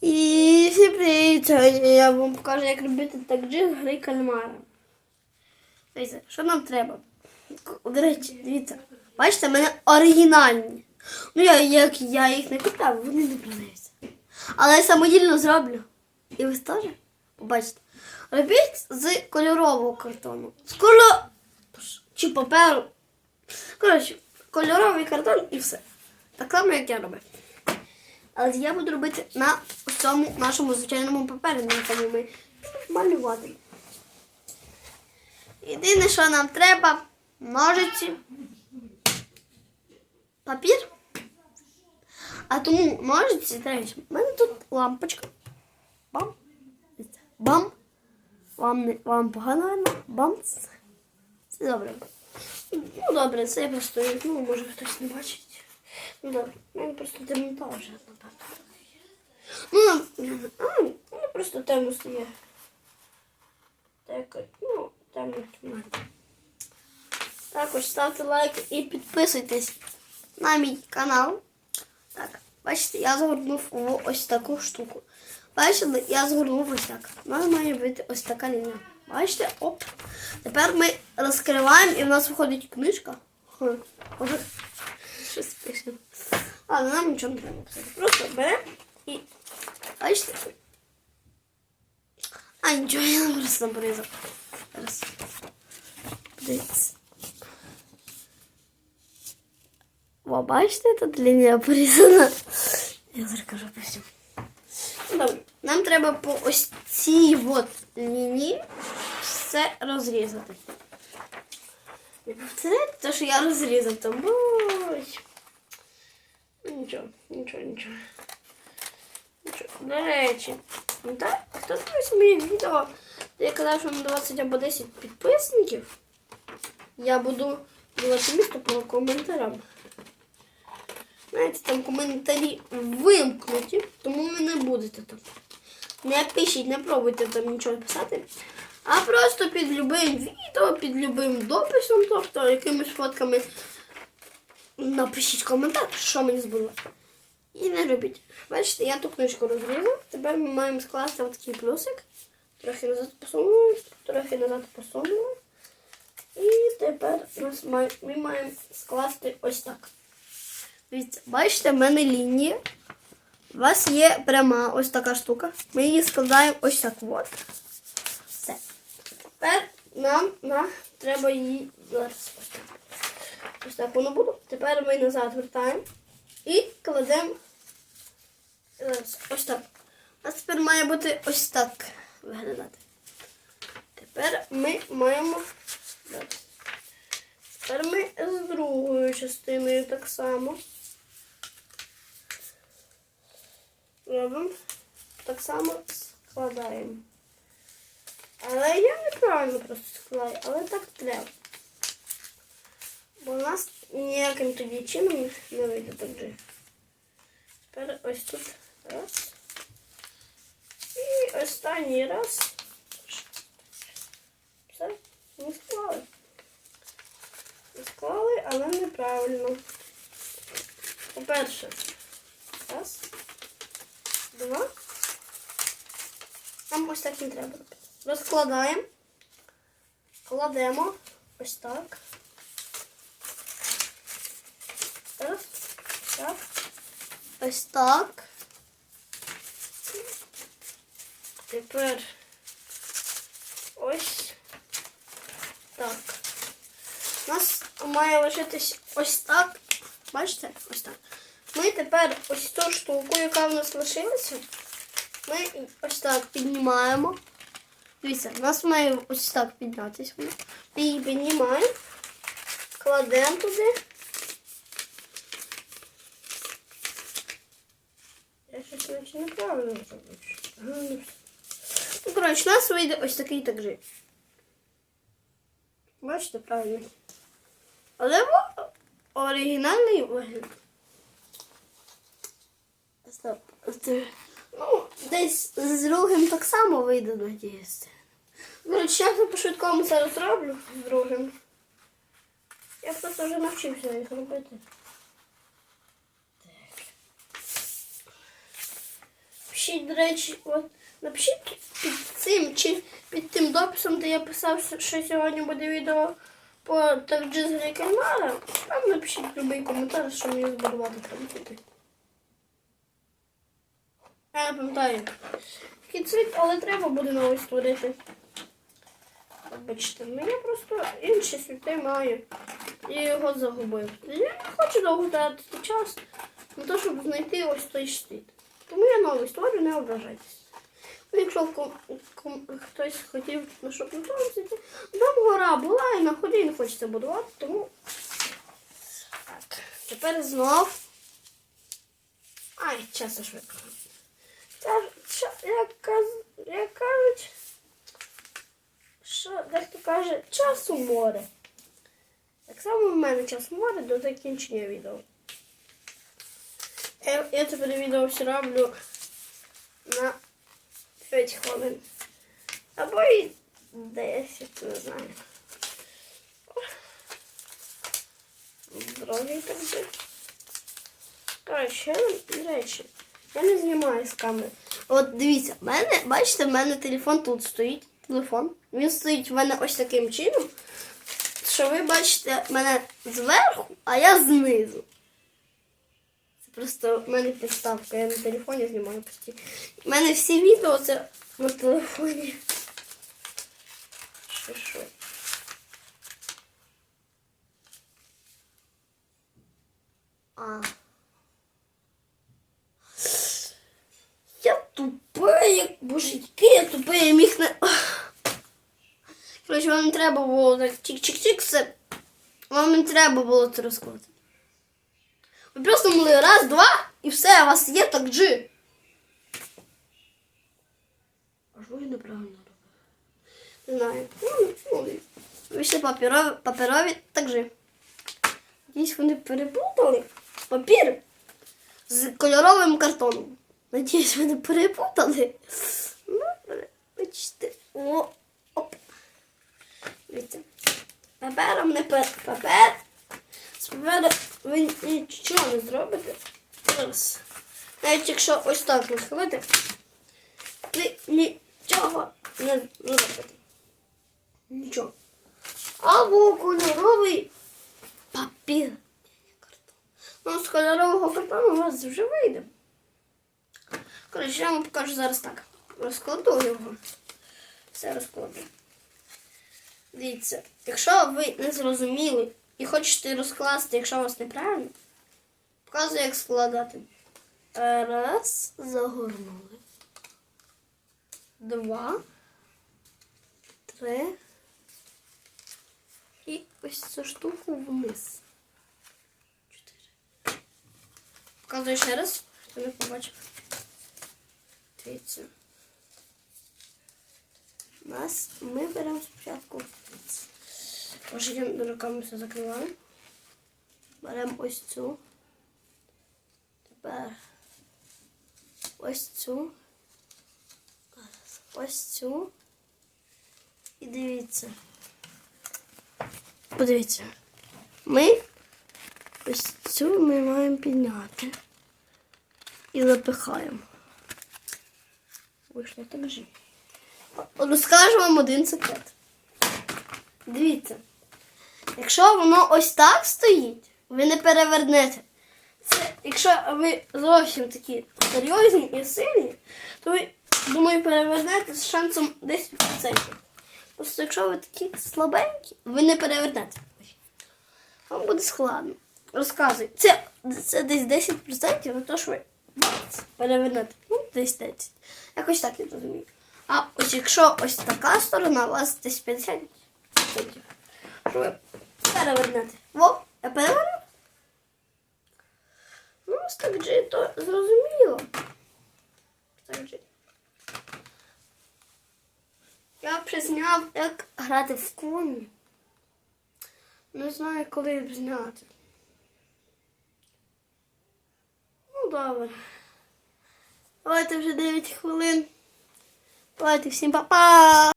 І всім привіт! Я вам покажу, як робити так джин гри кальмара. Дивіться, що нам треба? До речі, дивіться, бачите, в мене оригінальні. Ну, я, як я їх не купляв, вони не продаються. Але я самодільно зроблю. І ви теж побачите. Робіть з кольорового картону. З кольо... чи паперу. Коротше, кольоровий картон і все. Так само, як я робив. Але я буду робити на цьому нашому звичайному папері, на якому ми малювати. Єдине, що нам треба, ножиці, папір. А тому ножиці треба. У мене тут лампочка. Бам. Бам. Вам, вам погано видно? Бам. Все добре. Ну добре, це я просто, ну, може хтось не бачить. Ну мене просто темнота вже, напевно. Ну, а, ну просто темно стає. Так, ну, темно в кімнаті. Також ставте лайк і підписуйтесь на мій канал. Так, бачите, я згорнув в ось таку штуку. Бачите, я згорнув ось так. У нас має бути ось така лінія. Бачите? Оп. Тепер ми розкриваємо і в нас виходить книжка. Хм, Може, щось пишемо. А, нам нічого не треба писати. Просто беремо і. Бачите? А, нічого, я просто порізав. Зараз. Подивіться. О, бачите, тут лінія порізана. Я зараз кажу потім. Ну, Добре. Нам треба по ось цій от лінії все розрізати. Не повторяйте те, що я розрізав там. Нічого, нічого, нічого. Нічого. До речі, ну так, хто дивився моє відео, де я казав, що на 20 або 10 підписників, я буду ділити місто по коментарям. Знаєте, там коментарі вимкнуті, тому ви не будете там. Не пишіть, не пробуйте там нічого писати. А просто під любим відео, під любим дописом, тобто якимись фотками напишіть коментар, що мені збуло. І не робіть. Бачите, я ту книжку розрізав. Тепер ми маємо скласти отакий плюсик. Трохи назад посунули, трохи назад посунули. І тепер ми маємо скласти ось так. Дивіться, бачите, в мене лінія. У вас є пряма ось така штука. Ми її складаємо ось так от. Тепер нам на, треба її зараз ось так. Воно буде. Тепер ми назад вертаємо і кладемо зараз ось так. Нас тепер має бути ось так виглядати. Тепер ми маємо. Тепер ми з другою частиною так само. Робимо. Так само складаємо. Але я неправильно просто складаю, але так треба. Бо у нас ніяким тоді чином не вийде так. Тепер ось тут раз. І останній раз. Все, ми склали. Ми склали, але неправильно. По-перше, раз, два. Нам ось так не треба робити. Розкладаємо, кладемо ось так. Раз, так. Ось так. Тепер ось так. У нас має лишитись ось так. Бачите? Ось так. Ми тепер ось ту штуку, яка в нас лишилася, ми ось так піднімаємо. Дивіться, у нас має ось так піднятися. Ми її піднімаємо, кладемо туди. Я щось наче неправильно. Ну, коротше, у нас вийде ось такий так же. Бачите, правильно. Але оригінальний вигляд. Стоп. Десь з другим так само вийде, надіюся. Коротше, я по-швидкому це зроблю з другим. Я просто вже навчився їх робити. Так. напишіть, до речі, от, напишіть під цим чи під тим дописом, де я писав, що сьогодні буде відео по Тавджизері Кальмара. Там напишіть будь-який коментар, що мені збудувати комп'ютер. Я пам'ятаю. Який але треба буде новий створити. Вибачте, я просто інші світи маю. І його загубив. Я не хочу довго тратити час на те, щоб знайти ось той світ. Тому я новий створю, не ображайтесь. Ну, якщо ком, ком, хтось хотів, ну, щоб на тому світі, там гора була і на ході не хочеться будувати, тому. Так, тепер знов. Ай, часу швидко. Як, кажуть, що дехто каже, час у море. Так само в мене час море до закінчення відео. Я, я тепер відео все роблю на 5 хвилин. Або і 10, не знаю. Другий так же. Коротше, речі, я не знімаю з камери. От дивіться, в мене, бачите, в мене телефон тут стоїть. Телефон. Він стоїть в мене ось таким чином, що ви бачите мене зверху, а я знизу. Це просто в мене підставка, я на телефоні знімаю постійно. У мене всі відео це на телефоні. Що що? А. Я тупий, як боже, який я тупий, я міг не. Коротше, вам не треба було так чик-чик-чик все. Вам не треба було це розкладати. Ви просто могли раз, два і все, у вас є так джи. А що я неправильно робив? Не знаю. Ну, ну, Вийшли паперові, паперові так же. Надіюсь, вони переплутали папір з кольоровим картоном. Надіюсь, ви не перепутали. Ну, бачите. О, оп. Дивіться. Папером не пер. Папер. З папером ви нічого не зробите. Зараз. Навіть якщо ось так нахилити, ви нічого не зробите. Нічого. Або кольоровий папір. Ну, з кольорового картону у вас вже вийде. Коротше, я вам покажу зараз так. Розкладу його. Все розкладу. Дивіться, якщо ви не зрозуміли і хочете розкласти, якщо у вас неправильно, показую, як складати. Раз, загорнули. Два. Три. І ось цю штуку вниз. Чотири. Показую ще раз, хто не побачив. У нас ми беремо спочатку. Може, я руками все закриваю. Беремо ось цю. Тепер ось цю. Ось цю. І дивіться. Подивіться. Ми ось цю ми маємо підняти. І запихаємо. Вийшло так же. Розкажу вам один секрет. Дивіться. Якщо воно ось так стоїть, ви не перевернете. Це, якщо ви зовсім такі серйозні і сильні, то ви, думаю, перевернете з шансом 10%. Просто якщо ви такі слабенькі, ви не перевернете. Вам буде складно. Розказуй. Це, це десь 10% на те, що ви бац, перевернете. Ну, десь 10. Якось так я розумію. А ось якщо ось така сторона, у вас десь 50%. Що ви. Во, я переверну. Ну, ось так G, то зрозуміло. Так G. Я б зняв, як грати в коні. Не знаю, коли б зняти. Ну, добре. Давайте вже 9 хвилин. Давайте всім па-па!